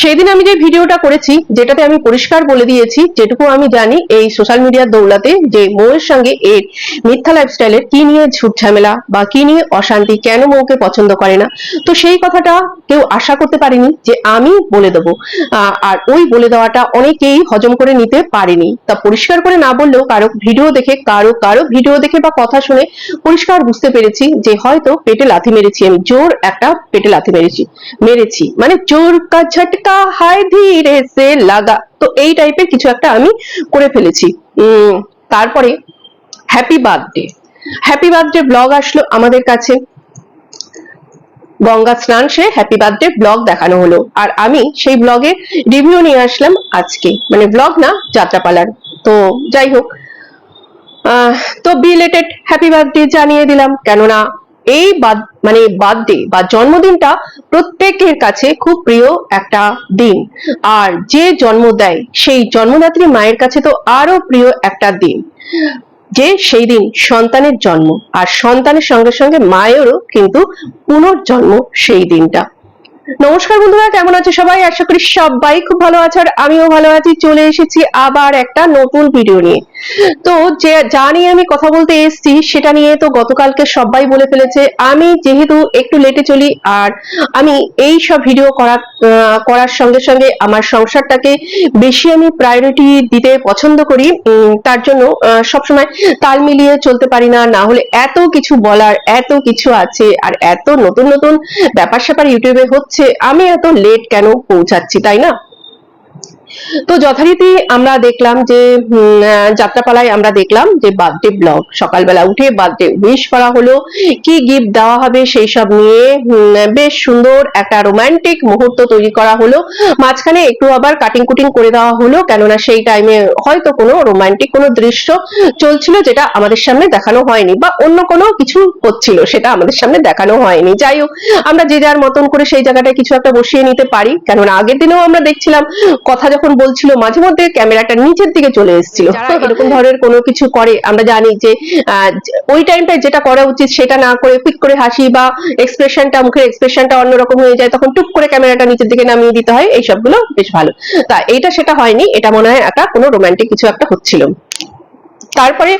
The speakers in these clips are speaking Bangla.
সেদিন আমি যে ভিডিওটা করেছি, যেটাতে আমি পরিষ্কার বলে দিয়েছি, যেটুকু আমি জানি এই সোশ্যাল মিডিয়ার দৌলাতে যে মৌয়ের সঙ্গে এর মিথ্যা লাইফস্টাইলের কি নিয়ে ঝুট ঝামেলা বা কি নিয়ে অশান্তি কেন মৌকে পছন্দ করে না। তো সেই কথাটা কেউ আশা করতে পারেনি যে আমি বলে দেবো। আর ওই বলে দেওয়াটা অনেকেই হজম করে নিতে পারেনি। তা পরিষ্কার করে না বললেও কারও ভিডিও দেখে, কারও কারও ভিডিও দেখে বা কথা শুনে পরিষ্কার বুঝতে পেরেছি যে হয়তো পেটে লাথি মেরেছি আমি, জোর একটা পেটে লাথি মেরেছি মেরেছি। মানে জোর কা হায় ধীরে সে লাগা। তো এই টাইপের কিছু একটা আমি করে ফেলেছি। তারপরে happy birthday happy birthday blog আসলো আমাদের কাছে। গঙ্গা স্নান সে হ্যাপি বার্থডে ব্লগ দেখানো হলো। আর আমি সেই ব্লগে রিভিউ নিয়ে আসলাম আজকে। মানে ব্লগ না, যাত্রাপালার। তো যাই হোক। তো বিলেটেড হ্যাপি বার্থডে জানিয়ে দিলাম। কেননা এই বাদ- মানে বার্থডে বা জন্মদিনটা প্রত্যেকের কাছে খুব প্রিয় একটা দিন। আর যে জন্ম দেয়, সেই জন্মদাত্রী মায়ের কাছে তো আরও প্রিয় একটা দিন। যে সেই দিন সন্তানের জন্ম, আর সন্তানের সঙ্গে সঙ্গে মায়েরও কিন্তু পুনর্জন্ম সেই দিনটা। নমস্কার বন্ধুরা, কেমন আছে সবাই? আশা করি সবাই খুব ভালো আছে আর আমিও ভালো আছি। চলে এসেছি আবার একটা নতুন ভিডিও নিয়ে। তো যে, যা নিয়ে আমি কথা বলতে এসেছি, সেটা নিয়ে তো গতকালকে সবাই বলে ফেলেছে। আমি যেহেতু একটু লেটে চলি আর আমি এই সব ভিডিও করা করার সঙ্গে সঙ্গে আমার সংসারটাকে বেশি আমি প্রায়োরিটি দিতে পছন্দ করি। তার জন্য সবসময় তাল মিলিয়ে চলতে পারি না। না হলে এত কিছু বলার, এত কিছু আছে আর এত নতুন নতুন ব্যাপার স্যাপার ইউটিউবে হচ্ছে। আমি এত লেট কেন পৌঁছাচ্ছি তাই না? তো যথারীতি আমরা দেখলাম যে যাত্রাপালায় আমরা দেখলাম যে বার্থডে ব্লগ। সকালবেলা উঠে বার্থডে উইশ করা হলো। কি গিফট দেওয়া হবে সেই সব নিয়ে বেশ সুন্দর একটা রোমান্টিক মুহূর্ত তৈরি করা হলো। মাঝখানে একটু আবার কাটিং কুটিং করে দেওয়া হলো, কেননা সেই টাইমে হয়তো কোনো রোমান্টিক কোনো দৃশ্য চলছিল যেটা আমাদের সামনে দেখানো হয়নি বা অন্য কোনো কিছু হচ্ছিল সেটা আমাদের সামনে দেখানো হয়নি। যাই হোক, আমরা যে যার মতন করে সেই জায়গাটায় কিছু একটা বসিয়ে নিতে পারি। কেননা আগের দিনেও আমরা দেখছিলাম, কথা যখন বলছিল মাঝে মধ্যে ক্যামেরাটা নিচের দিকে চলে এসেছিল। এরকম ধরনের কোনো কিছু করে আমরা জানি যে ওই টাইমটায় যেটা করা উচিত সেটা না করে কুইক করে হাসি বা এক্সপ্রেশনটা মুখের এক্সপ্রেশনটা অন্যরকম হয়ে যায় তখন টুক করে ক্যামেরাটা নিচের দিকে নামিয়ে দিতে হয় এই সবগুলো বেশ ভালো। তা এইটা সেটা হয়নি এটা মনে হয় একটা কোনো রোমান্টিক কিছু একটা হচ্ছিল। তারপরে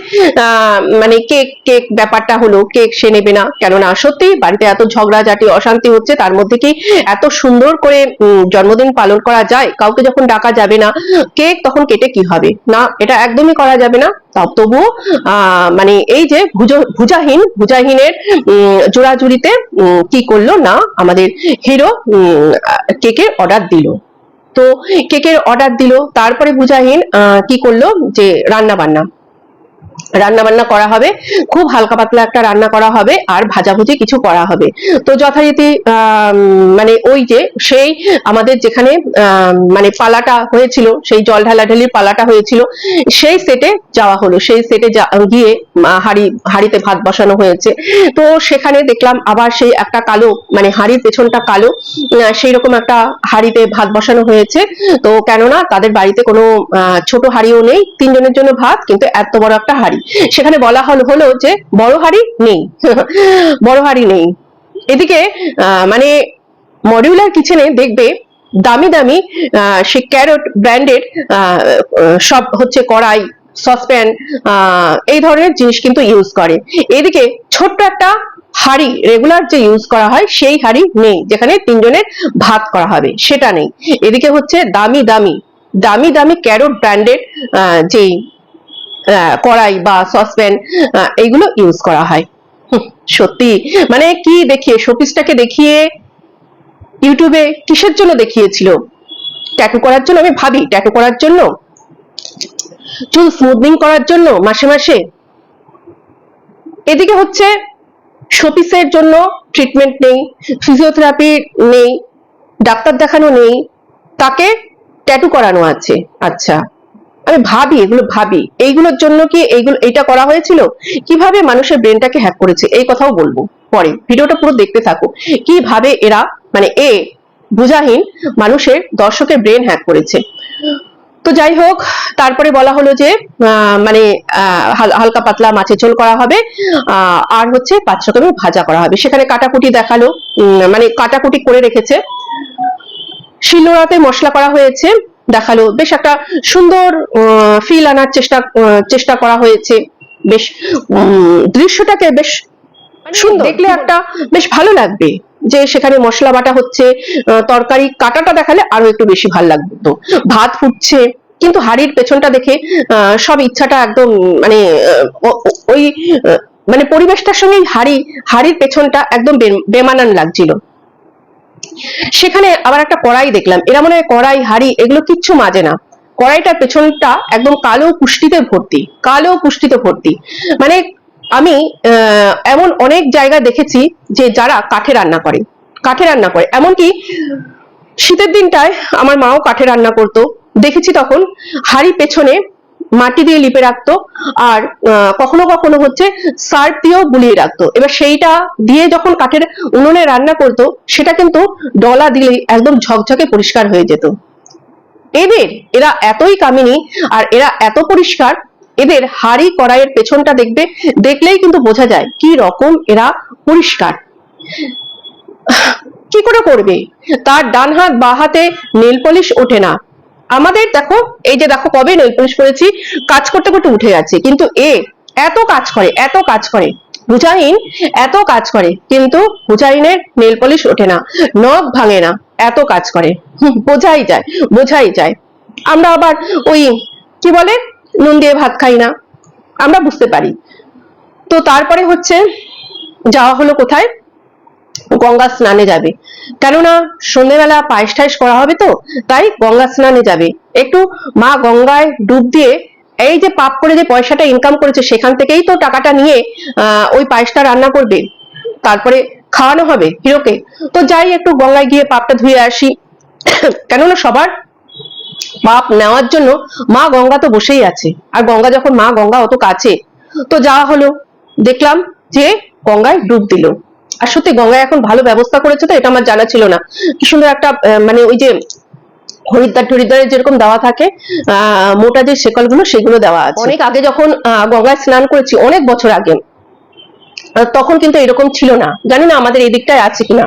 মানে কেক কেক ব্যাপারটা হলো, কেক সে নেবে না। কেননা সত্যি বাড়িতে এত ঝগড়াঝাটি, অশান্তি হচ্ছে, তার মধ্যে কি এত সুন্দর করে জন্মদিন পালন করা যায়? কাউকে যখন ডাকা যাবে না, কেক তখন কেটে কি হবে? না, এটা একদমই করা যাবে না। তবুও মানে এই যে ভুজ- ভুজাহীন, ভুজাহীনের জোড়াজুড়িতে কি করল না, আমাদের হিরো কেকের অর্ডার দিল। তো কেকের অর্ডার দিল, তারপরে ভুজাহীন কি করল যে রান্না বান্না রান্না বান্না করা হবে, খুব হালকা পাতলা একটা রান্না করা হবে আর ভাজাভুজি কিছু করা হবে। তো যথারীতি মানে ওই যে সেই আমাদের যেখানে মানে পালাটা হয়েছিল, সেই জল ঢালাঢালির পালাটা হয়েছিল, সেই সেটে যাওয়া হলো। সেই সেটে গিয়ে হাড়ি, হাড়িতে ভাত বসানো হয়েছে। তো সেখানে দেখলাম আবার সেই একটা কালো মানে হাড়ির পেছনটা কালো সেই রকম একটা হাড়িতে ভাত বসানো হয়েছে। তো কেননা তাদের বাড়িতে কোনো ছোট হাড়িও নেই, তিনজনের জন্য ভাত, কিন্তু এত বড় একটা হাড়ি সেখানে বলা হলো হলো যে বড় হাড়ি নেই। বড় হাড়ি নেই। এদিকে মানে মডিউলার কিচেনে দেখবে দামি দামি সে ক্যারট ব্র্যান্ডের সব হচ্ছে কড়াই সসপ্যান এই ধরনের জিনিস কিন্তু ইউজ করে। এদিকে ছোট্ট একটা হাড়ি রেগুলার যে ইউজ করা হয়, সেই হাড়ি নেই, যেখানে তিনজনের ভাত করা হবে। সেটা নেই। এদিকে হচ্ছে দামি দামি দামি দামি ক্যারট ব্র্যান্ডের যেই কড়াই বা সসপ্যান এইগুলো ইউজ করা হয়। সত্যি। মানে কি দেখিয়ে শোপিসটাকে দেখিয়ে ইউটিউবে কিসের জন্য দেখিয়েছিল? ট্যাটু করার জন্য? আমি ভাবি ট্যাটু করার জন্য? চুল স্মুথনিং করার জন্য মাসে মাসে? এদিকে হচ্ছে শোপিসের জন্য ট্রিটমেন্ট নেই ফিজিওথেরাপি নেই, ডাক্তার দেখানো নেই, তাকে ট্যাটু করানো আছে। আচ্ছা। আমি ভাবি, এগুলো ভাবি। এইগুলোর জন্য কি এইগুলো, এইটা করা হয়েছিল? কীভাবে মানুষের ব্রেনটাকে হ্যাক করেছে? এই কথাও বলব পরে। ভিডিওটা পুরো দেখতে থাকো। কীভাবে এরা মানে এ, বুঝাহীন মানুষের দর্শকের ব্রেন হ্যাক করেছে। তো যাই হোক, তারপরে বলা হলো যে মানে হালকা পাতলা মাছের ঝোল করা হবে আর হচ্ছে পাঁচ রকমের ভাজা করা হবে। সেখানে কাটাকুটি দেখাল। মানে কাটাকুটি করে রেখেছে। শিলনোড়াতে মশলা করা হয়েছে। দেখাল। বেশ একটা সুন্দর ফিল আনার চেষ্টা চেষ্টা করা হয়েছে। বেশ দৃশ্যটাকে বেশ সুন্দর। দেখলে একটা বেশ ভালো লাগবে যে সেখানে মশলা বাটা হচ্ছে তরকারি কাটাটা দেখালে আরও একটু বেশি ভালো লাগতো ভাত ফুটছে কিন্তু হাড়ির পেছনটা দেখে আহ, সব ইচ্ছাটা একদম মানে ওই মানে পরিবেশটার সঙ্গে হাড়ি হাড়ির পেছনটা একদম বেমানান লাগছিল। সেখানে আবার একটা কড়াই দেখলাম। এরা মনে হয় কড়াই, হাড়ি, এগুলো কিচ্ছু মাজে না। কড়াইটার পেছনটা একদম কালো পুষ্টিতে ভর্তি, কালো পুষ্টিতে ভর্তি। মানে আমি এমন অনেক জায়গা দেখেছি যে যারা কাঠে রান্না করে, কাঠে রান্না করে। এমনকি শীতের দিনটায় আমার মাও কাঠে রান্না করতো। দেখেছি তখন, হাড়ি পেছনে মাটি দিয়ে লিপে রাখতো আর কখনো কখনো হচ্ছে সার্ফ দিয়েও বুলিয়ে রাখতো। এবার সেইটা দিয়ে যখন কাঠের উনুনে রান্না করতো, সেটা কিন্তু ডলা দিলেই একদম ঝকঝকে পরিষ্কার হয়ে যেত। এদের, এরা এতই কামিনী আর এরা এত পরিষ্কার, এদের হাড়ি কড়াইয়ের পেছনটা দেখবে, দেখলেই কিন্তু বোঝা যায় কি রকম এরা পরিষ্কার। কি করে করবে? তার ডান হাত বা হাতে নেল পলিশ ওঠে না। আমাদের দেখো, এই যে দেখো কবে নেল পলিশ করেছি, কাজ করতে করতে উঠে যাচ্ছে কিন্তু এ, এত কাজ করে, এত কাজ করে। হুজাইন এত কাজ করে, কিন্তু হুজাইনের নেল পলিশ ওঠে না, নখ ভাঙে না, এত কাজ করে। বোঝাই যায় বোঝাই যায়। আমরা আবার ওই, কি বলে, নুন দিয়ে ভাত খাই না, আমরা বুঝতে পারি। তো তারপরে হচ্ছে, যাওয়া হলো কোথায়? গঙ্গা স্নানে যাবে। কেননা সন্ধেবেলা পায়েস টায়েস করা হবে তো, তাই গঙ্গা স্নানে যাবে। একটু মা গঙ্গায় ডুব দিয়ে এই যে পাপ করে যে পয়সাটা ইনকাম করেছে, সেখান থেকেই তো টাকাটা নিয়ে ওই পায়েসটা রান্না করবে। তারপরে খাওয়ানো হবে হিরোকে। তো যাই, একটু গঙ্গায় গিয়ে পাপটা ধুয়ে আসি। কেননা সবার পাপ নেওয়ার জন্য মা গঙ্গা তো বসেই আছে। আর গঙ্গা যখন মা গঙ্গা অত কাছে, তো যাওয়া হলো। দেখলাম যে গঙ্গায় ডুব দিল। আর সত্যি গঙ্গায় এখন ভালো ব্যবস্থা করেছে তো এটা আমার জানা ছিল না। কি সুন্দর একটা মানে ওই যে হরিদ্বার টরিদ্বারে যেরকম দেওয়া থাকে আহ মোটা যে শেকলগুলো সেগুলো দেওয়া আছে। অনেক আগে যখন গঙ্গায় স্নান করেছি অনেক বছর আগে তখন কিন্তু এরকম ছিল না। জানি না আমাদের এই দিকটায় আছে কিনা।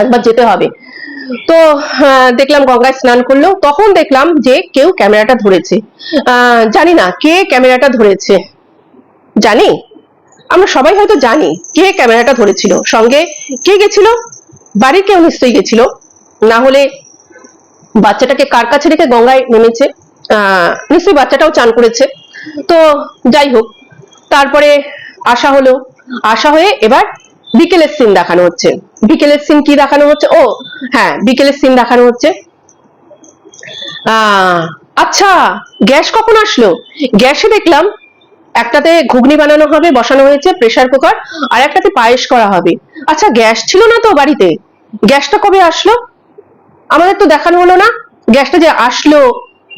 একবার যেতে হবে। তো দেখলাম গঙ্গায় স্নান করল তখন দেখলাম যে কেউ ক্যামেরাটা ধরেছে। আহ, জানি না কে ক্যামেরাটা ধরেছে। জানি? আমরা সবাই হয়তো জানি কে ক্যামেরাটা ধরেছিল। সঙ্গে কে গেছিল? বাড়ির কেউ নিশ্চয়ই গেছিল। না হলে বাচ্চাটাকে কার কাছে রেখে গঙ্গায় নেমেছে? নিশ্চয়ই বাচ্চাটাও চান করেছে। তো যাই হোক, তারপরে আসা হলো আসা হয়ে এবার বিকেলের সিন দেখানো হচ্ছে। বিকেলের সিন কি দেখানো হচ্ছে? ও হ্যাঁ বিকেলের সিন দেখানো হচ্ছে। আচ্ছা গ্যাস কখন আসলো? গ্যাসে দেখলাম একটাতে ঘুগনি বানানো হবে বসানো হয়েছে প্রেসার কুকার আর একটাতে পায়েস করা হবে। আচ্ছা গ্যাস ছিল না তো বাড়িতে? গ্যাসটা কবে আসলো? আমাদের তো দেখানো হলো না। গ্যাসটা যে আসলো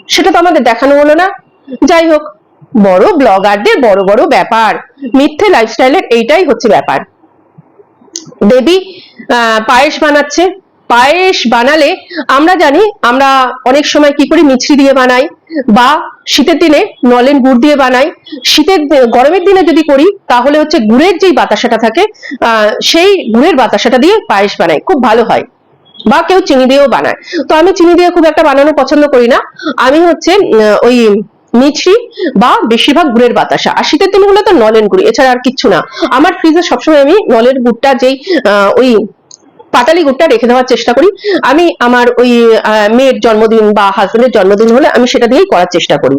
সেটা তো আমাদের দেখানো হলো না। যাই হোক বড় ব্লগারদের বড় বড় ব্যাপার। মিথ্যে লাইফস্টাইলের এইটাই হচ্ছে ব্যাপার। দেবী আহ, পায়েস বানাচ্ছে। পায়েস বানালে আমরা জানি আমরা অনেক সময় কি করি, মিছরি দিয়ে বানাই বা শীতের দিনে নলেন গুড় দিয়ে বানাই। শীতের গরমের দিনে যদি করি, তাহলে হচ্ছে গুড়ের যেই বাতাসাটা থাকে সেই গুড়ের বাতাসাটা দিয়ে পায়েস বানাই, খুব ভালো হয়। বা কেউ চিনি দিয়েও বানায়। তো আমি চিনি দিয়ে খুব একটা বানানো পছন্দ করি না। আমি হচ্ছে ওই মিছরি বা বেশিরভাগ গুড়ের বাতাসা। আর শীতের দিন হলে তো নলেন গুড়, এছাড়া আর কিচ্ছু না। আমার ফ্রিজে সবসময় আমি নলের গুড়টা যেই ওই পাটালি গুড়টা রেখে দেওয়ার চেষ্টা করি। আমি আমার ওই মেয়ের জন্মদিন বা হাজবেন্ডের জন্মদিন হলে আমি সেটা দিয়েই করার চেষ্টা করি।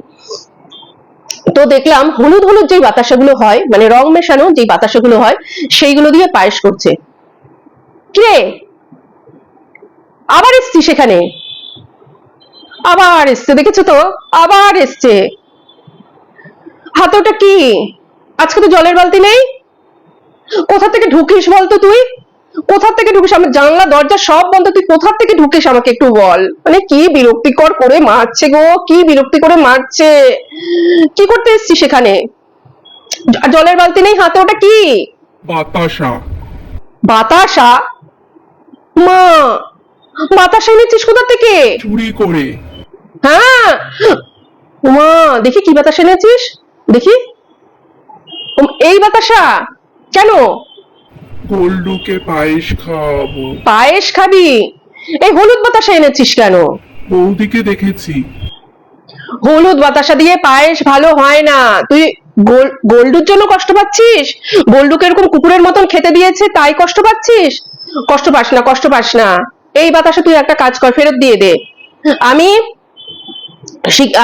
তো দেখলাম হলুদ হলুদ যেই বাতাসাগুলো হয় মানে রং মেশানো যেই বাতাসাগুলো হয়, সেইগুলো দিয়ে পায়েস করছে। কে আবার এসছি সেখানে? আবার এসছে, দেখেছ তো? আবার এসছে। হাতে ওটা কি? আজকে তো জলের বালতি নেই? কোথা থেকে ঢুকিস বলতো তুই? কোথা থেকে ঢুকিস? আমার জানলা দরজা সব বন্ধ। তুই কোথা থেকে ঢুকিস আমাকে একটু বল? মানে কি বিরক্তিকর করে মারছে গো? কি বিরক্তি করে মারছে? কি করতে এসছিস সেখানে জলের বালতি নেই হাতে ওটা কি? বাতাসা। বাতাসা? মা বাতাসা এনেছিস কোথা থেকে? চুরি করে। হ্যাঁ। মা দেখি কি বাতাসা এনেছিস। দেখি। এই বাতাসা? কেন? গোল্ডুকে পায়েস খাওয়াবো। পায়েস খাবি? এই হলুদ বাতাসা এনেছিস কেন? বৌদিকে দেখেছি। হলুদ বাতাসা দিয়ে পায়েস ভালো হয় না। তুই গোল- গোল্ডুর জন্য কষ্ট পাচ্ছিস? গোল্ডুকে এরকম কুকুরের মতন খেতে দিয়েছে তাই কষ্ট পাচ্ছিস? কষ্ট পাস না কষ্ট পাস না। এই বাতাসে তুই একটা কাজ কর ফেরত দিয়ে দে। আমি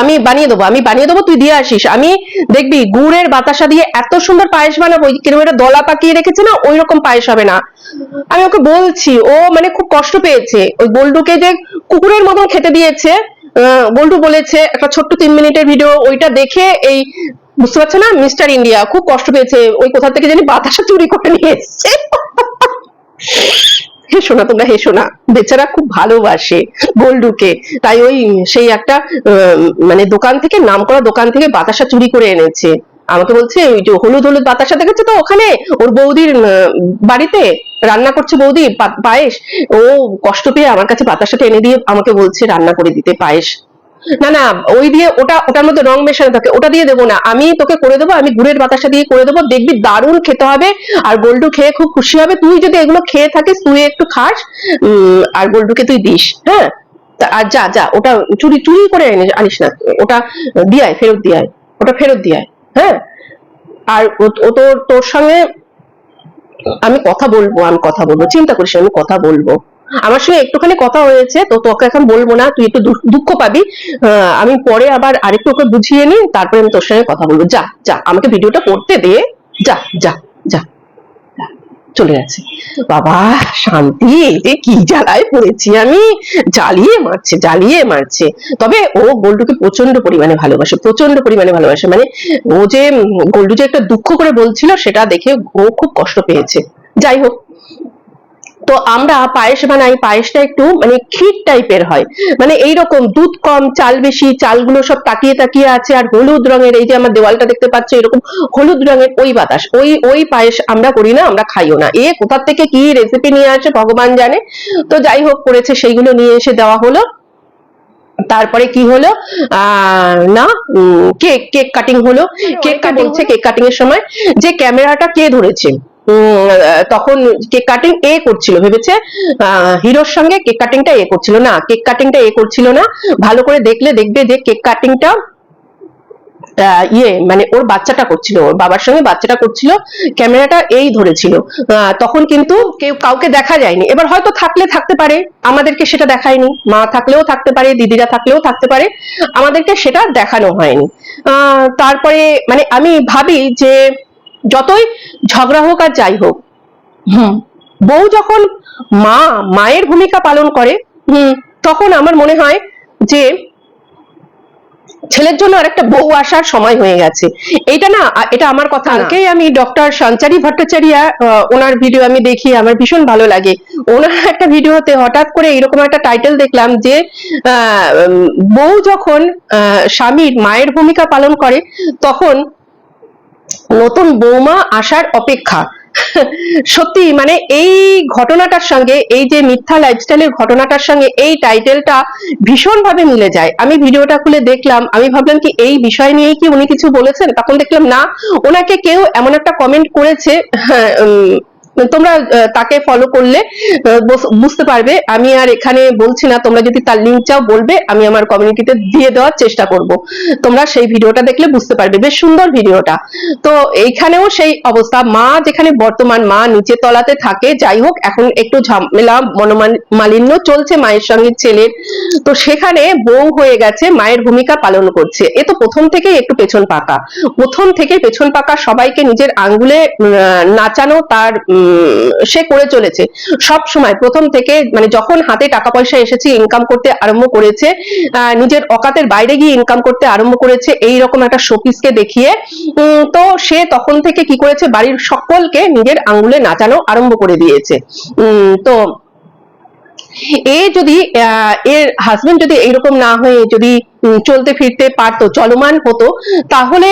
আমি বানিয়ে দেবো, আমি বানিয়ে দেবো, তুই দিয়ে আসিস। আমি দেখবি, গুড়ের বাতাসা দিয়ে এত সুন্দর পায়েস বানাবো কীরকম একটা দলা পাকিয়ে রেখেছে না, ওই রকম পায়েস হবে না। আমি ওকে বলছি, ও মানে খুব কষ্ট পেয়েছে। ওই গোল্ডুকে যে কুকুরের মতন খেতে দিয়েছে গোল্ডু বলেছে, একটা ছোট্ট তিন মিনিটের ভিডিও ওইটা দেখে এই, বুঝতে পারছ না, মিস্টার ইন্ডিয়া খুব কষ্ট পেয়েছে, ওই কোথা থেকে জানি বাতাসা চুরি করে নিয়ে এসছে। হেসো না, তোমরা হেসো না। বেচারা খুব ভালোবাসে গোল্ডুকে তাই ওই সেই একটা মানে দোকান থেকে নাম করা দোকান থেকে বাতাসা চুরি করে এনেছে। আমাকে বলছে, ওই যে হলুদ হলুদ বাতাসা দেখেছে তো ওখানে? ওর বৌদির বাড়িতে রান্না করছে বৌদি পায়েস। ও কষ্ট পেয়ে আমার কাছে বাতাসাটা এনে দিয়ে আমাকে বলছে, রান্না করে দিতে পায়েস। না না, ওই দিয়ে ওটা, ওটার মধ্যে রং মেশানো থাকে, ওটা দিয়ে দেবো না। আমি তোকে করে দেবো, আমি গুড়ের বাতাসা দিয়ে করে দেবো, দেখবি দারুণ খেতে হবে, আর গোল্ডু খেয়ে খুব খুশি হবে। তুই যদি এগুলো খেয়ে থাকিস, তুই একটু খাস আর গোল্ডুকে তুই দিস হ্যাঁ? আর যা যা, ওটা চুরি চুরি করে আনিস না, ওটা দিয়ে আয়, ফেরত দিয়ে আয়, ওটা ফেরত দিয়ে আয় হ্যাঁ? আর ও- তোর তোর সঙ্গে আমি কথা বলব, আমি কথা বলব, চিন্তা করিস আমি কথা বলব। আমার সঙ্গে একটুখানি কথা হয়েছে, তো তোকে এখন বলব না, তুই একটু দুঃখ পাবি। আমি পরে আবার আরেকটু ওকে বুঝিয়ে নিই, তারপরে আমি তোর সঙ্গে কথা বলব। যা যা, আমাকে ভিডিওটা করতে দে। যা যা যা চলে গেছে। বাবা, শান্তি যে কি জ্বালায় পড়েছি আমি। জ্বালিয়ে মারছে জ্বালিয়ে মারছে। তবে ও গোল্ডুকে প্রচণ্ড পরিমাণে ভালোবাসে প্রচণ্ড পরিমাণে ভালোবাসে। মানে ও যে গোল্ডু যে একটা দুঃখ করে বলছিল, সেটা দেখে ও খুব কষ্ট পেয়েছে। যাই হোক তো আমরা পায়েস বানাই পায়েসটা একটু মানে ক্ষীর টাইপের হয়। মানে এইরকম দুধ কম চাল বেশি চালগুলো সব তাকিয়ে তাকিয়ে আছে আর হলুদ রঙের এই যে আমার দেওয়ালটা দেখতে পাচ্ছ এরকম হলুদ রঙের ওই বাতাস ওই ওই পায়েস আমরা করি না আমরা খাইও না। এ কোথার থেকে কি রেসিপি নিয়ে আসে ভগবান জানে। তো যাই হোক করেছে সেইগুলো নিয়ে এসে দেওয়া হলো। তারপরে কি হলো? আহ, না কেক কেক কাটিং হলো। কেক কাটিং কেক কাটিং এর সময়। যে ক্যামেরাটা কে ধরেছে? তখন কেক কাটিং এ করছিল, ভেবেছে হিরোর সঙ্গে কেক কাটিংটা এ করছিল। না কেক কাটিংটা এ করছিল না। ভালো করে দেখলে দেখবে যে কেক কাটিংটা ইয়ে মানে ওর বাচ্চাটা করছিল, ওর বাবার সঙ্গে বাচ্চাটা করছিল, ক্যামেরাটা এই ধরেছিল। তখন কিন্তু কেউ কাউকে দেখা যায়নি। এবার হয়তো থাকলে থাকতে পারে, আমাদেরকে সেটা দেখায়নি। মা থাকলেও থাকতে পারে, দিদিরা থাকলেও থাকতে পারে, আমাদেরকে সেটা দেখানো হয়নি। তারপরে মানে আমি ভাবি যে যতই ঝগড়া হোক আর যাই হোক হুম বউ যখন মা মায়ের ভূমিকা পালন করে হুম তখন আমার মনে হয় যে ছেলের জন্য আর একটা বউ আসার সময় হয়ে গেছে। এটা না এটা আমার কথা কালকেই আমি ডক্টর সঞ্চারী ভট্টাচার্য ওনার ভিডিও আমি দেখি আমার ভীষণ ভালো লাগে। ওনার একটা ভিডিওতে হঠাৎ করে এরকম একটা টাইটেল দেখলাম যে আহ, বউ যখন আহ, স্বামীর মায়ের ভূমিকা পালন করে তখন নতুন বৌমা আসার অপেক্ষা। সত্যি মানে এই ঘটনাটার সঙ্গে এই যে মিথ্যা লাইফস্টাইলের ঘটনাটার সঙ্গে এই টাইটেলটা ভীষণভাবে মিলে যায়। আমি ভিডিওটা খুলে দেখলাম আমি ভাবলাম কি এই বিষয় নিয়েই কি উনি কিছু বলেছেন? তখন দেখলাম না ওনাকে কেউ এমন একটা কমেন্ট করেছে হ্যাঁ, তোমরা তাকে ফলো করলে বুঝতে পারবে। আমি আর এখানে বলছি না, তোমরা যদি তার লিঙ্ক চাও বলবে, আমি আমার কমিউনিটিতে দিয়ে দেওয়ার চেষ্টা করব। তোমরা সেই ভিডিওটা দেখলে বুঝতে পারবে, বেশ সুন্দর ভিডিওটা। তো এইখানেও সেই অবস্থা। মা যেখানে বর্তমান, মা নিচে তলাতে থাকে, যাই হোক, এখন একটু ঝামেলা মনোমালিন্য চলছে মায়ের সঙ্গে ছেলের। তো সেখানে বউ হয়ে গেছে, মায়ের ভূমিকা পালন করছে। এ তো প্রথম থেকেই একটু পেছন পাকা। প্রথম থেকে পেছন পাকা সবাইকে নিজের আঙ্গুলে নাচানো, তার সে করে চলেছে। সব সময় প্রথম থেকে মানে যখন হাতে টাকা পয়সা এসেছে ইনকাম করতে আরম্ভ করেছে নিজের অকাতের বাইরে গিয়ে ইনকাম করতে আরম্ভ করেছে এই রকম একটা শোপিসকে দেখিয়ে তো সে তখন থেকে কি করেছে? বাড়ির সকলকে নিজের আঙ্গুলে নাচানো আরম্ভ করে দিয়েছে। তো এ যদি এর হাজবেন্ড যদি এইরকম না হয়ে যদি চলতে ফিরতে পারতো, চলমান হতো, তাহলে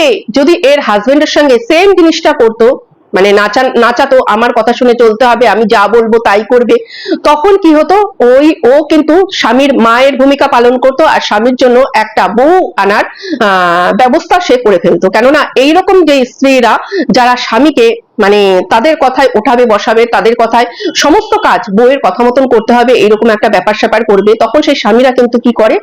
এ যদি এর হাজবেন্ডের সঙ্গে সেম জিনিসটা করতো মানে নাচা নাচাতো আমার কথা শুনে চলতে হবে, আমি যা বলব তাই করবে। তখন কি হতো? ওই, ও কিন্তু স্বামীর মায়ের ভূমিকা পালন করত আর স্বামীর জন্য একটা বউ আনার ব্যবস্থা সে করে ফেলতো। কেননা এইরকম যে স্ত্রীরা যারা স্বামীকে মানে তাদের কথায় ওঠাবে, বসাবে, তাদের কথায় সমস্ত কাজ বউয়ের কথা মতন করতে হবে, এরকম একটা ব্যাপার স্যাপার করবে। তখন সেই স্বামীরা কিন্তু কি করে?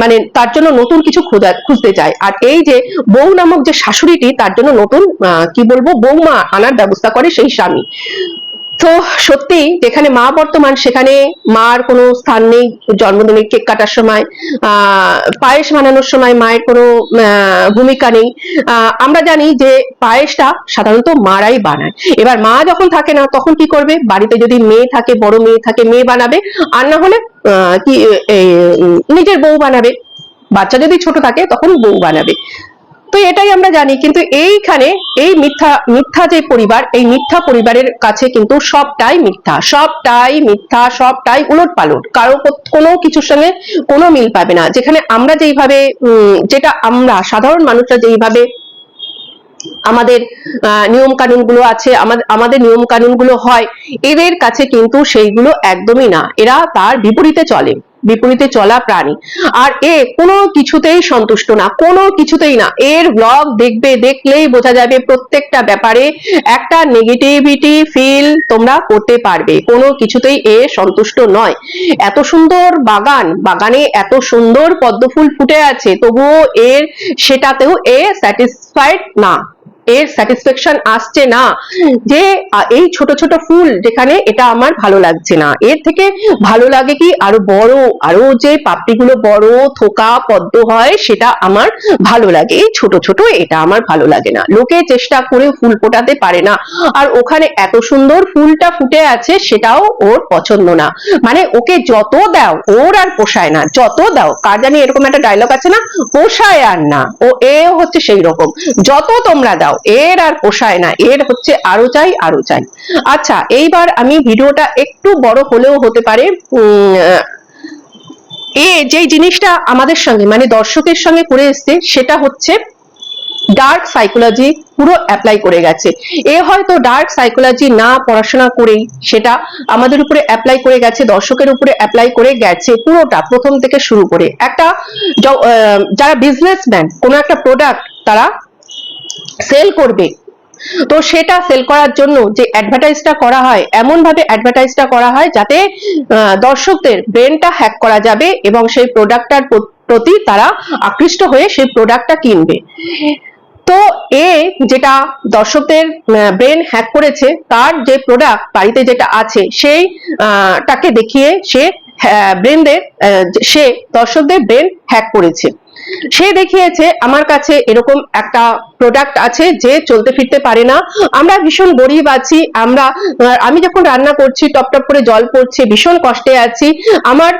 মানে তার জন্য নতুন কিছু খুঁজতে যায়। আর এই যে বউ নামক যে শাশুড়িটি, তার জন্য নতুন কি বলব, বৌমা আনার ব্যবস্থা করে সেই স্বামী। তো সত্যি যেখানে মা বর্তমান, সেখানে মার কোনো স্থান নেই জন্মদিনে কেক কাটার সময় পায়েস বানানোর সময় মায়ের কোনো ভূমিকা নেই। আমরা জানি যে পায়েসটা সাধারণত মারাই বানায়। এবার মা যখন থাকে না, তখন কি করবে? বাড়িতে যদি মেয়ে থাকে, বড় মেয়ে থাকে, মেয়ে বানাবে, আর না হলে কি নিজের বউ বানাবে। বাচ্চা যদি ছোট থাকে, তখন বউ বানাবে। তো এটাই আমরা জানি, কিন্তু এইখানে এই মিথ্যা মিথ্যা যে পরিবার, এই মিথ্যা পরিবারের কাছে কিন্তু সবটাই মিথ্যা সবটাই মিথ্যা, সবটাই উলট পালট কারও কোনো কিছুর সঙ্গে কোনো মিল পাবে না। যেখানে আমরা যেইভাবে যেটা আমরা, সাধারণ মানুষরা যেইভাবে আমাদের নিয়ম কানুনগুলো আছে আমাদের নিয়ম কানুনগুলো হয়, এদের কাছে কিন্তু সেইগুলো একদমই না। এরা তার বিপরীতে চলে। বিপরীতে চলা প্রাণী। আর এ কোনো কিছুতেই সন্তুষ্ট না, কোনো কিছুতেই না। এর ব্লগ দেখবে, দেখলেই বোঝা যাবে প্রত্যেকটা ব্যাপারে একটা নেগেটিভিটি ফিল তোমরা করতে পারবে। কোনো কিছুতেই এ সন্তুষ্ট নয়। এত সুন্দর বাগান, বাগানে এত সুন্দর পদ্মফুল ফুটে আছে, তবুও এর সেটাতেও এ স্যাটিসফাইড না। এর স্যাটিসফ্যাকশন আসছে না। যে এই ছোট ছোট ফুল যেখানে এটা আমার ভালো লাগছে না। এর থেকে ভালো লাগে কি আরও বড় আরও যে পাপড়িগুলো বড় থোকা পদ্ম হয় সেটা আমার ভালো লাগে। এই ছোট ছোট এটা আমার ভালো লাগে না। লোকে চেষ্টা করে ফুল ফোটাতে পারে না। আর ওখানে এত সুন্দর ফুলটা ফুটে আছে সেটাও ওর পছন্দ না। মানে ওকে যত দাও ওর আর পোষায় না। যত দাও কার জানি এরকম একটা ডায়লগ আছে না? পোষায় আর না। ও এ হচ্ছে সেই রকম যত তোমরা দাও এর আর পোষায় না, এর হচ্ছে আরও চাই আরও চাই আচ্ছা এইবার আমি ভিডিওটা একটু বড় হলেও হতে পারে এ যে জিনিসটা আমাদের সঙ্গে মানে দর্শকের সঙ্গে করে এসছে, সেটা হচ্ছে ডার্ক সাইকোলজি পুরো অ্যাপ্লাই করে গেছে। এ হয়তো ডার্ক সাইকোলজি না পড়াশোনা করেই সেটা আমাদের উপরে অ্যাপ্লাই করে গেছে, দর্শকের উপরে অ্যাপ্লাই করে গেছে পুরোটা, প্রথম থেকে শুরু করে। একটা যারা বিজনেসম্যান কোনো একটা প্রোডাক্ট তারা সেল করবে। তো সেটা সেল করার জন্য যে অ্যাডভার্টাইজটা করা হয় এমন ভাবে অ্যাডভার্টাইজটা করা হয় যাতে দর্শকদের ব্রেনটা হ্যাক করা যাবে এবং সেই প্রোডাক্টটার প্রতি তারা আকৃষ্ট হয়ে সেই প্রোডাক্টটা কিনবে। তো এ যেটা দর্শকদের ব্রেন হ্যাক করেছে, তার যে প্রোডাক্ট বাড়িতে যেটা আছে, সেই টাকে দেখিয়ে সে ব্রেনদের সে দর্শকদের ব্রেন হ্যাক করেছে। সে দেখিয়েছে, আমার কাছে এরকম একটা প্রোডাক্ট আছে যে চলতে ফিরতে পারে না। আমরা ভীষণ গরিব আছি, আমরা আমি যখন রান্না করছি, টপ টপ করে জল পড়ছে, ভীষণ কষ্টে আছি। আমার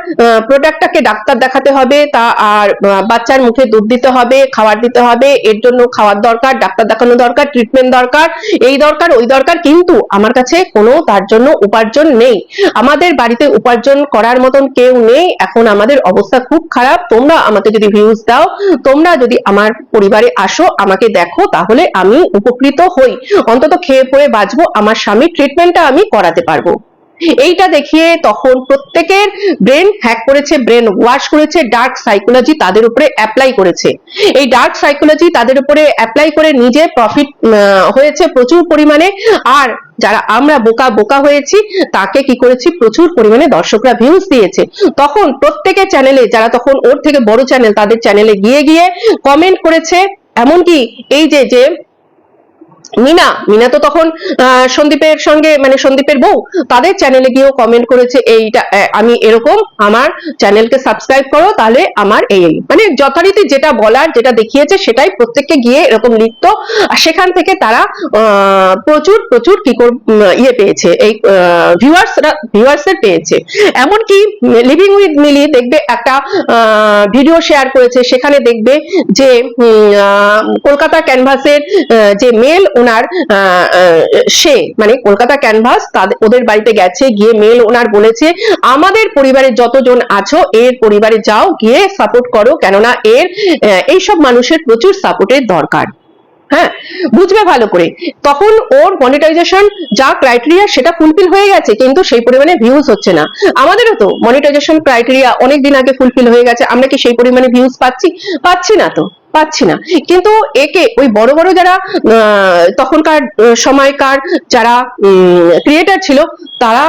প্রোডাক্টটাকে ডাক্তার দেখাতে হবে, তা আর বাচ্চার মুখে দুধ দিতে হবে, খাবার দিতে হবে, এর জন্য খাওয়ার দরকার, ডাক্তার দেখানো দরকার ট্রিটমেন্ট দরকার, এই দরকার, ওই দরকার, কিন্তু আমার কাছে কোনো তার জন্য উপার্জন নেই। আমাদের বাড়িতে উপার্জন করার মতন কেউ নেই, এখন আমাদের অবস্থা খুব খারাপ। তোমরা আমাকে যদি ভিউজ দাও, তোমরা যদি আমার পরিবারে আসো, আমাকে দেখো তাহলে আমি উপকৃত হই। অন্তত খেয়ে পড়ে বাঁচবো, আমার স্বামীর ট্রিটমেন্টটা আমি করাতে পারব। এইটা দেখিয়ে তখন প্রত্যেকের ব্রেন হ্যাক করেছে ব্রেন ওয়াশ করেছে ডার্ক সাইকোলজি তাদের উপরে অ্যাপ্লাই করেছে। এই ডার্ক সাইকোলজি তাদের উপরে অ্যাপ্লাই করে নিজে প্রফিট হয়েছে প্রচুর পরিমাণে। আর যারা আমরা বোকা বোকা হয়েছি, তাকে কি করেছি? প্রচুর পরিমাণে দর্শকরা ভিউজ দিয়েছে। তখন প্রত্যেকের চ্যানেলে যারা তখন ওর থেকে বড় চ্যানেল তাদের চ্যানেলে গিয়ে গিয়ে কমেন্ট করেছে এমনকি এই যে যে মিনা মিনা তো তখন সন্দীপের সঙ্গে মানে সন্দীপের বউ, তাদের চ্যানেলে গিয়েও কমেন্ট করেছে এইটা আমি এরকম, আমার চ্যানেলকে সাবস্ক্রাইব করো, তাহলে আমার এই মানে যথারীতি যেটা বলার, যেটা দেখিয়েছে, সেটাই প্রত্যেককে গিয়ে এরকম লিখতো। আর সেখান থেকে তারা প্রচুর প্রচুর কি ইয়ে পেয়েছে, এই ভিউয়ার্সরা ভিউয়ার্সের পেয়েছে। এমনকি লিভিং উইথ মিলি দেখবে একটা ভিডিও শেয়ার করেছে, সেখানে দেখবে যে কলকাতা ক্যানভাসের যে মেল ওনার সে মানে কলকাতা ক্যানভাস তাদের ওদের বাড়িতে গেছে, গিয়ে মেল ওনার বলেছে, আমাদের পরিবারের যতজন আছো, এর পরিবারে যাও, গিয়ে সাপোর্ট করো। কেননা এর এইসব মানুষের প্রচুর সাপোর্টের দরকার। হ্যাঁ বুঝবে ভালো করে। তখন ওর মনিটাইজেশন যা ক্রাইটেরিয়া সেটা ফুলফিল হয়ে গেছে, কিন্তু সেই পরিমাণে ভিউজ হচ্ছে না। আমাদেরও তো মনিটাইজেশন ক্রাইটেরিয়া অনেক দিন আগে ফুলফিল হয়ে গেছে, আমরা কি সেই পরিমাণে ভিউজ পাচ্ছি? পাচ্ছি না তো, পাচ্ছি না। কিন্তু একে ওই বড় বড় যারা তখনকার সময়কার যারা ক্রিয়েটার ছিল, তারা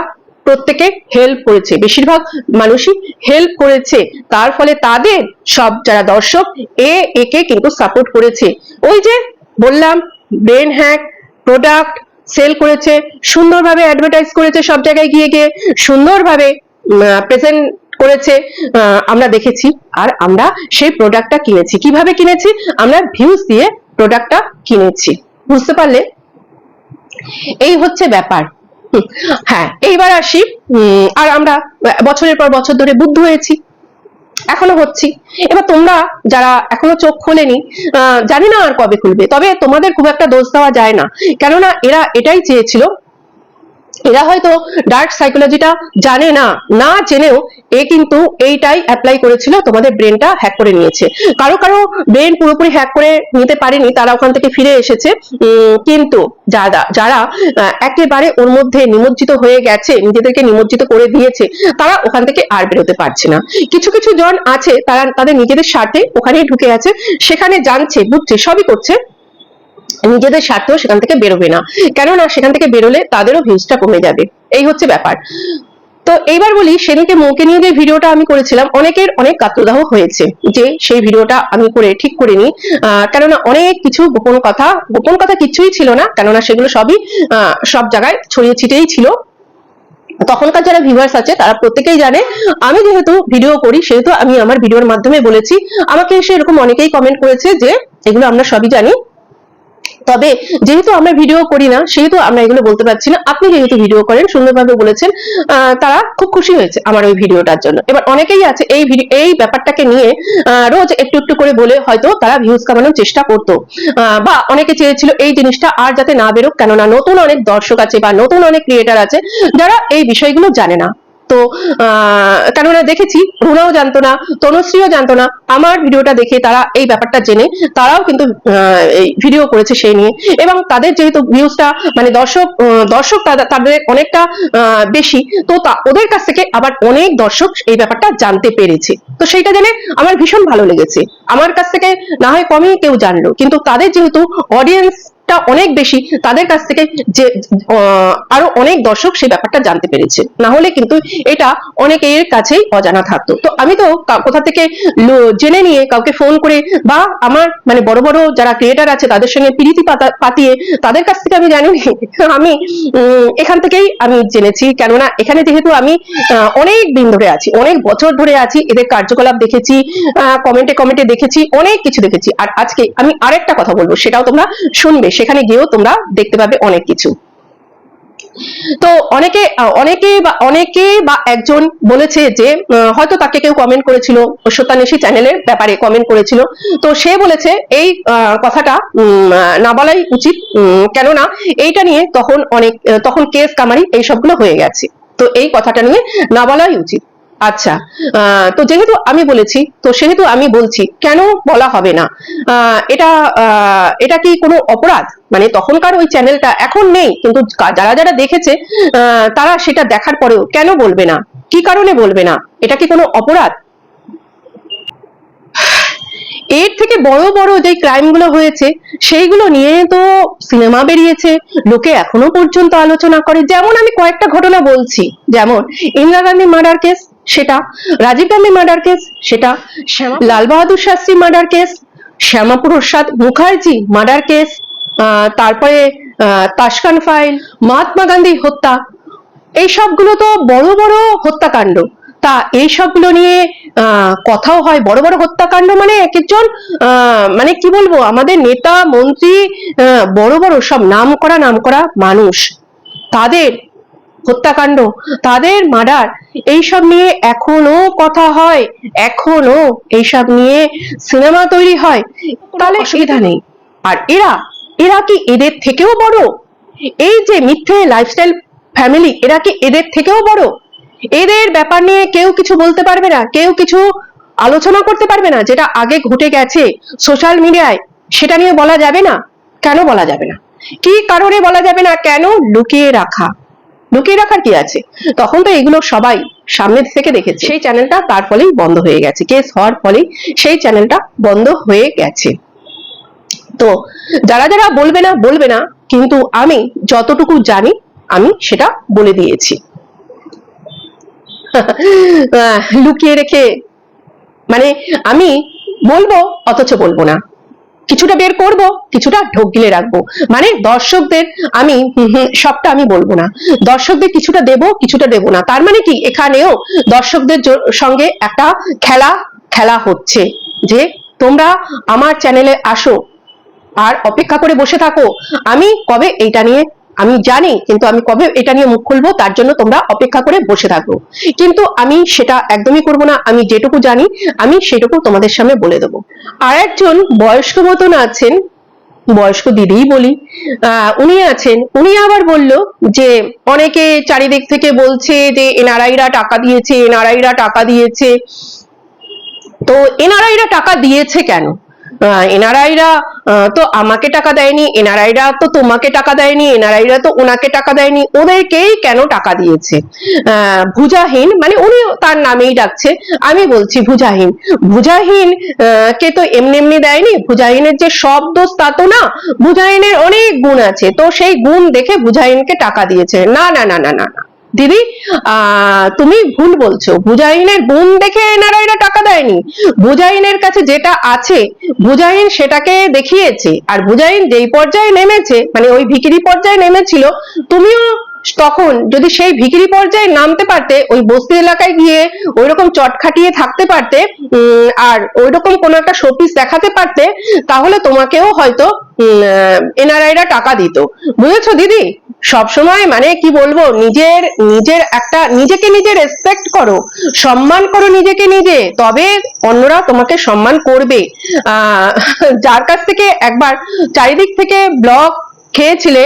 প্রত্যেকে হেল্প করেছে। বেশিরভাগ মানুষই হেল্প করেছে। তার ফলে তাদের সব যারা দর্শক, এ, একে কিন্তু সাপোর্ট করেছে। ওই যে বললাম ব্রেন হ্যাক প্রোডাক্ট সেল করেছে, সুন্দরভাবে অ্যাডভার্টাইজ করেছে সব জায়গায় গিয়ে গিয়ে, সুন্দরভাবে প্রেজেন্ট করেছে আমরা দেখেছি। আর আমরা সেই প্রোডাক্টটা কিনেছি। কীভাবে কিনেছি? আমরা ভিউজ দিয়ে প্রোডাক্টটা কিনেছি। বুঝতে পারলে? এই হচ্ছে ব্যাপার। হ্যাঁ এইবার আসি। আর আমরা, বছরের পর বছর ধরে বুদ্ধ হয়েছি। এখনও হচ্ছি। এবার তোমরা যারা এখনও চোখ খোলেনি জানি না আর কবে খুলবে। তবে তোমাদের খুব একটা দোষ দেওয়া যায় না। কেননা এরা এটাই চেয়েছিল এরা হয়তো ডার্ক সাইকোলজিটা জানে না না জেনেও এ কিন্তু এইটাই অ্যাপ্লাই করেছিল, তোমাদের ব্রেনটা হ্যাক করে নিয়েছে। কারও কারও ব্রেন পুরোপুরি হ্যাক করে নিতে পারেনি, তারা ওখান থেকে ফিরে এসেছে। কিন্তু যারা যারা একেবারে ওর মধ্যে নিমজ্জিত হয়ে গেছে, নিজেদেরকে নিমজ্জিত করে দিয়েছে, তারা ওখান থেকে আর বেরোতে পারছে না। কিছু কিছু জন আছে, তারা, তাদের নিজেদের স্বার্থে ওখানেই ঢুকে আছে, সেখানে জানছে, বুঝছে, সবই করছে নিজেদের স্বার্থেও সেখান থেকে বেরোবে না। কেননা সেখান থেকে বেরোলে তাদেরও ভিউজটা কমে যাবে। এই হচ্ছে ব্যাপার। তো এইবার বলি, সেদিনকে মৌকে নিয়ে যে ভিডিওটা আমি করেছিলাম, অনেকের অনেক কাতরদাহ হয়েছে যে সেই ভিডিওটা আমি করে ঠিক করিনি। কেননা অনেক কিছু গোপন কথা গোপন কথা কিছুই ছিল না, কেননা সেগুলো সবই সব জায়গায় ছড়িয়ে ছিটেই ছিল। তখনকার যারা ভিউয়ার্স আছে, তারা প্রত্যেকেই জানে, আমি যেহেতু ভিডিও করি, সেহেতু আমি আমার ভিডিওর মাধ্যমে বলেছি। আমাকে এসে এরকম অনেকেই কমেন্ট করেছে যে, এগুলো আমরা সবই জানি। তবে যেহেতু আমরা ভিডিও করি না, সেহেতু আমরা এগুলো বলতে পারছি না। আপনি যেহেতু ভিডিও করেন, সুন্দরভাবে বলেছেন তারা খুব খুশি হয়েছে আমার ওই ভিডিওটার জন্য। এবার অনেকেই আছে এই এই ব্যাপারটাকে নিয়ে রোজ একটু একটু করে বলে হয়তো তারা ভিউজ কামানোর চেষ্টা করতো। বা অনেকে চেয়েছিল এই জিনিসটা আর যাতে না বেরোক, কেননা নতুন অনেক দর্শক আছে বা নতুন অনেক ক্রিয়েটার আছে, যারা এই বিষয়গুলো জানে না। তো আহ, কেননা দেখেছি রুনাও জানতো না তনুশ্রীও জানতো না। আমার ভিডিওটা দেখে তারা এই ব্যাপারটা জেনে তারাও কিন্তু ভিডিও করেছে সেই নিয়ে। এবং তাদের যেহেতু ভিউজটা মানে দর্শক দর্শক তাদের অনেকটা বেশি তো ওদের কাছ থেকে আবার অনেক দর্শক এই ব্যাপারটা জানতে পেরেছে। তো সেইটা জেনে আমার ভীষণ ভালো লেগেছে। আমার কাছ থেকে না হয় কমই কেউ জানলো কিন্তু তাদের যেহেতু অডিয়েন্স টা অনেক বেশি, তাদের কাছ থেকে যে আরও অনেক দর্শক সেই ব্যাপারটা জানতে পেরেছে। না হলে কিন্তু এটা অনেকের কাছেই অজানা থাকতো। তো আমি তো কোথা থেকে জেনে নিয়ে কাউকে ফোন করে বা আমার মানে বড় বড় যারা ক্রিয়েটার আছে তাদের সঙ্গে প্রীতি পাতা- পাতিয়ে তাদের কাছ থেকে আমি জানি আমি এখান থেকেই আমি জেনেছি। কেননা এখানে যেহেতু আমি অনেক দিন ধরে আছি, অনেক বছর ধরে আছি, এদের কার্যকলাপ দেখেছি কমেন্টে কমেন্টে দেখেছি, অনেক কিছু দেখেছি। আর আজকে আমি আরেকটা কথা বলব, সেটাও তোমরা শুনবে সেখানে গিয়েও তোমরা দেখতে পাবে অনেক কিছু। তো অনেকে অনেকে বা অনেকে বা একজন বলেছে যে হয়তো তাকে কেউ কমেন্ট করেছিল সত্যানেশী চ্যানেলের ব্যাপারে কমেন্ট করেছিল। তো সে বলেছে, এই কথাটা না বলাই উচিত কেননা এইটা নিয়ে তখন অনেক তখন কেস কামারি এই সবগুলো হয়ে গেছে। তো এই কথাটা নিয়ে না বলাই উচিত। আচ্ছা তো যেহেতু আমি বলেছি, তো সেহেতু আমি বলছি, কেন বলা হবে না? এটা এটা কি কোনো অপরাধ? মানে তখনকার ওই চ্যানেলটা এখন নেই, কিন্তু যারা যারা দেখেছে তারা সেটা দেখার পরেও কেন বলবে না? কি কারণে বলবে না? এটা কি কোনো অপরাধ? এর থেকে বড় বড় যে ক্রাইমগুলো হয়েছে, সেইগুলো নিয়ে তো সিনেমা বেরিয়েছে, লোকে এখনও পর্যন্ত আলোচনা করে। যেমন আমি কয়েকটা ঘটনা বলছি, যেমন ইন্দিরা গান্ধী মার্ডার কেস সেটা রাজীব গান্ধী মার্ডার কেস সেটা Lal Bahadur Shastri murder case Shyama Prasad Mukherjee murder case তারপরে তাসকান ফাইল মহাত্মা গান্ধী হত্যা। এই সবগুলো তো বড় বড় হত্যাকাণ্ড। তা এই সবগুলো নিয়ে আহ, কথাও হয় বড় বড় হত্যাকাণ্ড মানে এক একজন আহ, মানে কি বলব আমাদের নেতা মন্ত্রী আহ, বড় বড় সব নাম করা নাম করা মানুষ। তাদের হত্যাকাণ্ড তাদের মার্ডার এইসব নিয়ে এখনও কথা হয় এখনও এইসব নিয়ে সিনেমা তৈরি হয়। তাহলে অসুবিধা নেই। আর এরা এরা কি এদের থেকেও বড়? এই যে মিথ্যে লাইফস্টাইল ফ্যামিলি এরা কি এদের থেকেও বড়? এদের ব্যাপার নিয়ে কেউ কিছু বলতে পারবে না কেউ কিছু আলোচনা করতে পারবে না যেটা আগে ঘটে গেছে সোশ্যাল মিডিয়ায় সেটা নিয়ে বলা যাবে না। কেন বলা যাবে না? কি কারণে বলা যাবে না? কেন লুকিয়ে রাখা? লুকিয়ে রাখার কি আছে? তখন তো এগুলো সবাই সামনে থেকে দেখেছে। সেই চ্যানেলটা তার ফলেই বন্ধ হয়ে গেছে। কেস হওয়ার ফলেই সেই চ্যানেলটা বন্ধ হয়ে গেছে। তো যারা যারা বলবে না বলবে না, কিন্তু আমি যতটুকু জানি, আমি সেটা বলে দিয়েছি। লুকিয়ে রেখে মানে আমি বলব, অথচ বলব না। কিছুটা বের করব, কিছুটা ঢোক গিলে রাখব। মানে দর্শকদের আমি সবটা আমি বলব না। দর্শকদের কিছুটা দেব কিছুটা দেব না। তার মানে কি? এখানেও দর্শকদের সঙ্গে একটা খেলা খেলা হচ্ছে। যে তোমরা আমার চ্যানেলে আসো আর অপেক্ষা করে বসে থাকো। আমি কবে এইটা নিয়ে আমি জানি কিন্তু আমি কবে এটা নিয়ে মুখ খুলবো তার জন্য তোমরা অপেক্ষা করে বসে থাকো। কিন্তু আমি সেটা একদমই করব না আমি যেটুকু জানি আমি সেটুকু তোমাদের সামনে বলে দেবো। আর একজন বয়স্ক মতন আছেন বয়স্ক দিদিই বলি আহ, উনি আছেন উনি আবার বলল যে অনেকে চারিদিক থেকে বলছে যে এনআরআইরা টাকা দিয়েছে এনআরআইরা টাকা দিয়েছে। তো এনআরআইরা টাকা দিয়েছে কেন? এনআরআইরা তো আমাকে টাকা দেয়নি, এনআরআইরা তো তোমাকে টাকা দেয়নি, এনআরআইরা তো ওনাকে টাকা দেয়নি, ওদেরকেই কেন টাকা দিয়েছে? ভুজাহীন মানে উনি তার নামেই ডাকছে, আমি বলছি ভুজাহীন। ভুজাহীন কে তো এমনি এমনি দেয়নি? ভুজাহীনের যে সব দোষ তা তো না, ভুজাহীনের অনেক গুণ আছে, তো সেই গুণ দেখে ভুজাহীনকে টাকা দিয়েছে। না না না না না না। দিদি তুমি ভুল বলছো। বুজাইনের বোন দেখে এনারা এরা টাকা দেয়নি। বুজাইনের কাছে যেটা আছে বুজাইন সেটাকে দেখিয়েছে। আর বুজাইন যেই পর্যায়ে নেমেছে মানে ওই ভিকিরি পর্যায়ে নেমেছিল, তুমিও তখন যদি সেই ভিকিরি পর্যায়ে নামতে পারতে, ওই বস্তি এলাকায় গিয়ে ওই রকম চট খাটিয়ে থাকতে পারতে আর ওই রকম কোনো একটা শোপিস দেখাতে পারতে, তাহলে তোমাকেও হয়তো এনআরআইরা টাকা দিত। বুঝেছ দিদি? সবসময় মানে কি বলব, নিজের নিজের একটা, নিজেকে নিজে রেসপেক্ট করো, সম্মান করো নিজেকে নিজে, তবে অন্যরা তোমাকে সম্মান করবে। যার কাছ থেকে একবার চারিদিক থেকে ব্লক খেয়েছিলে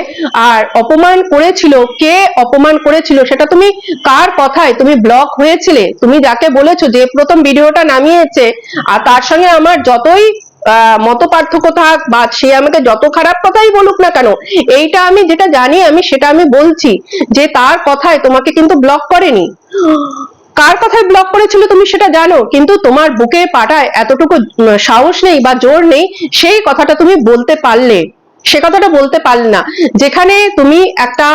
আর অপমান করেছিল, কে অপমান করেছিল সেটা তুমি কার কথায়? তুমি ব্লক হয়েছিলে। তুমি যাকে বলেছ যে প্রথম ভিডিওটা নামিয়েছে, আর তার সঙ্গে আমার যতই মত পার্থক্য থাক বা সে আমাকে যত খারাপ কথাই বলুক না কেন, এইটা আমি যেটা জানি, আমি সেটা আমি বলছি যে তার কথায় তোমাকে কিন্তু ব্লক করেনি। কার কথায় ব্লক করেছিল তুমি সেটা জানো, কিন্তু তোমার বুকে পাটায় এতটুকু সাহস নেই বা জোর নেই, সেই কথাটা তুমি বলতে পারলে। সে কথাটা বলতে পারলে না। যেখানে তুমি একটা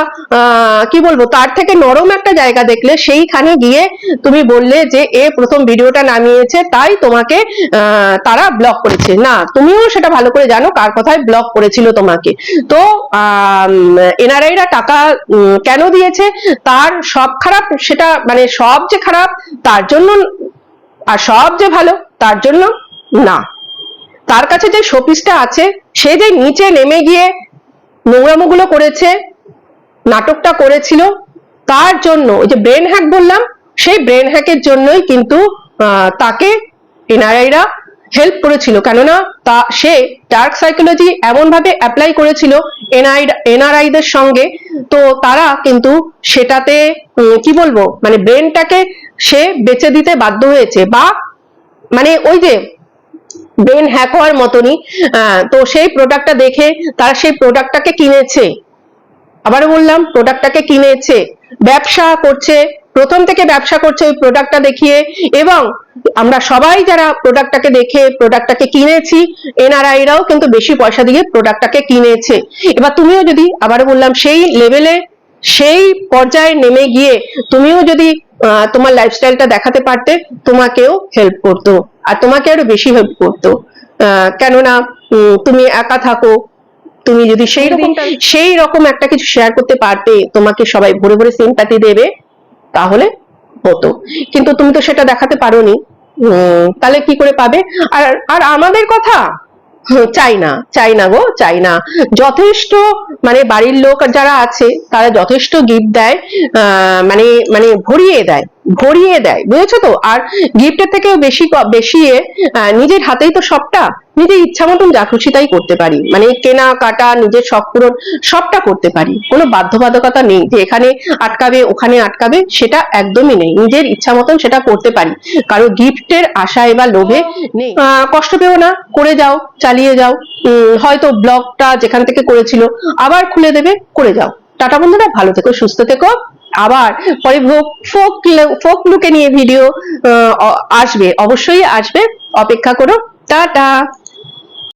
কি বলব, তার থেকে নরম একটা জায়গা দেখলে, সেইখানে গিয়ে তুমি বললে যে, এ প্রথম ভিডিওটা নামিয়েছে, তাই তোমাকে তারা ব্লক করেছে। না, তুমিও সেটা ভালো করে জানো কার কথায় ব্লক করেছিল তোমাকে। তো এনআরআইরা টাকা কেন দিয়েছে? তার সব খারাপ, সেটা মানে সব যে খারাপ, তার জন্য, আর সব যে ভালো, তার জন্য না। তার কাছে যে শোপিসটা আছে, সে যে নিচে নেমে গিয়ে নোংরামোগুলো করেছে, নাটকটা করেছিল, তার জন্য, ওই যে ব্রেন হ্যাক বললাম, সেই ব্রেন হ্যাকের জন্যই কিন্তু তাকে এনআরআইরা হেল্প করেছিল। কেননা তা, সে ডার্ক সাইকোলজি এমন ভাবে অ্যাপ্লাই করেছিল এনআই, এনআরআইদের সঙ্গে, তো তারা কিন্তু সেটাতে কি বলব মানে ব্রেনটাকে সে বেচে দিতে বাধ্য হয়েছে। বা মানে ওই যে ব্রেন হ্যাক হওয়ার মতনই। তো সেই প্রোডাক্টটা দেখে তারা সেই প্রোডাক্টটাকে কিনেছে। আবারও বললাম প্রোডাক্টটাকে কিনেছে। ব্যবসা করছে, প্রথম থেকে ব্যবসা করছে ওই প্রোডাক্টটা দেখিয়ে এবং আমরা সবাই যারা প্রোডাক্টটাকে দেখে প্রোডাক্টটাকে কিনেছি এনআরআইরাও কিন্তু বেশি পয়সা দিয়ে প্রোডাক্টটাকে কিনেছে। এবার তুমিও যদি আবার বললাম, সেই লেভেলে সেই পর্যায়ে নেমে গিয়ে তুমিও যদি তোমার লাইফস্টাইলটা দেখাতে পারতে, তোমাকেও হেল্প করতো। আর তোমাকে আরও বেশি হেল্প করতো। কেননা তুমি একা থাকো তুমি যদি সেই রকম সেই রকম একটা কিছু শেয়ার করতে পারতে তোমাকে সবাই ভরে ভরে সিম্পাতি দেবে তাহলে হতো। কিন্তু তুমি তো সেটা দেখাতে পারোনি। তাহলে কি করে পাবে? আর আর আমাদের কথা? হুম, চাই না চাই না গো চাই না। যথেষ্ট মানে বাড়ির লোক যারা আছে তারা যথেষ্ট গিফট দেয় আহ, মানে মানে ভরিয়ে দেয়। ভরিয়ে দেয় বুঝেছ তো? আর গিফটের থেকেও বেশি বেশি নিজের হাতেই তো সবটা নিজের ইচ্ছা মতন যা খুশি তাই করতে পারি। মানে কেনা কাটা নিজের শখ পূরণ সবটা করতে পারি। কোনো বাধ্যবাধকতা নেই যে এখানে আটকাবে ওখানে আটকাবে সেটা একদমই নেই। নিজের ইচ্ছা মতন সেটা করতে পারি। কারও গিফটের আশায় বা লোভে নেই। আহ, কষ্ট পেও না। করে যাও চালিয়ে যাও। উম, হয়তো ব্লগটা যেখান থেকে করেছিল আবার খুলে দেবে করে যাও। টাটা বন্ধুরা, ভালো থেকো, সুস্থ থেকো। আবার পরে ফোক ফোক লুকে নিয়ে ভিডিও আসবে, অবশ্যই আসবে। অপেক্ষা করো, টাটা।